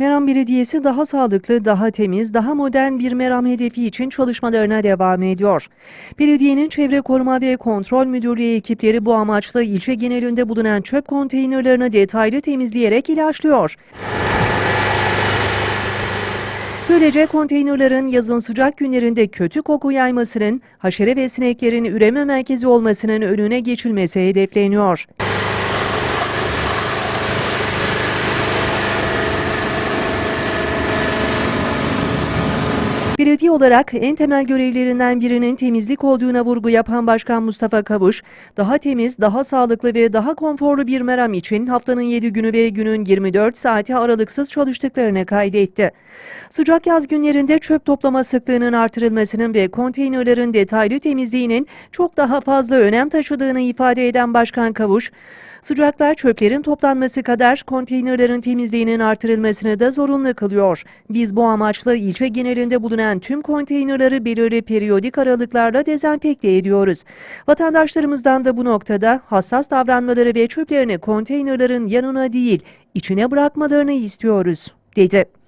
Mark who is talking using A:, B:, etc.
A: Meram Belediyesi daha sağlıklı, daha temiz, daha modern bir Meram hedefi için çalışmalarına devam ediyor. Belediyenin Çevre Koruma ve Kontrol Müdürlüğü ekipleri bu amaçla ilçe genelinde bulunan çöp konteynerlerini detaylı temizleyerek ilaçlıyor. Böylece konteynerların yazın sıcak günlerinde kötü koku yaymasının, haşere ve sineklerin üreme merkezi olmasının önüne geçilmesi hedefleniyor. Belediye olarak en temel görevlerinden birinin temizlik olduğuna vurgu yapan Başkan Mustafa Kavuş, daha temiz, daha sağlıklı ve daha konforlu bir meram için haftanın 7 günü ve günün 24 saati aralıksız çalıştıklarını kaydetti. Sıcak yaz günlerinde çöp toplama sıklığının artırılmasının ve konteynerlerin detaylı temizliğinin çok daha fazla önem taşıdığını ifade eden Başkan Kavuş, Sıcaklar çöplerin toplanması kadar konteynerlerin temizliğinin artırılmasını da zorunlu kılıyor. Biz bu amaçla ilçe genelinde bulunan tüm konteynerleri belirli periyodik aralıklarla dezenfekte ediyoruz. Vatandaşlarımızdan da bu noktada hassas davranmaları ve çöplerini konteynerlerin yanına değil, içine bırakmalarını istiyoruz, dedi.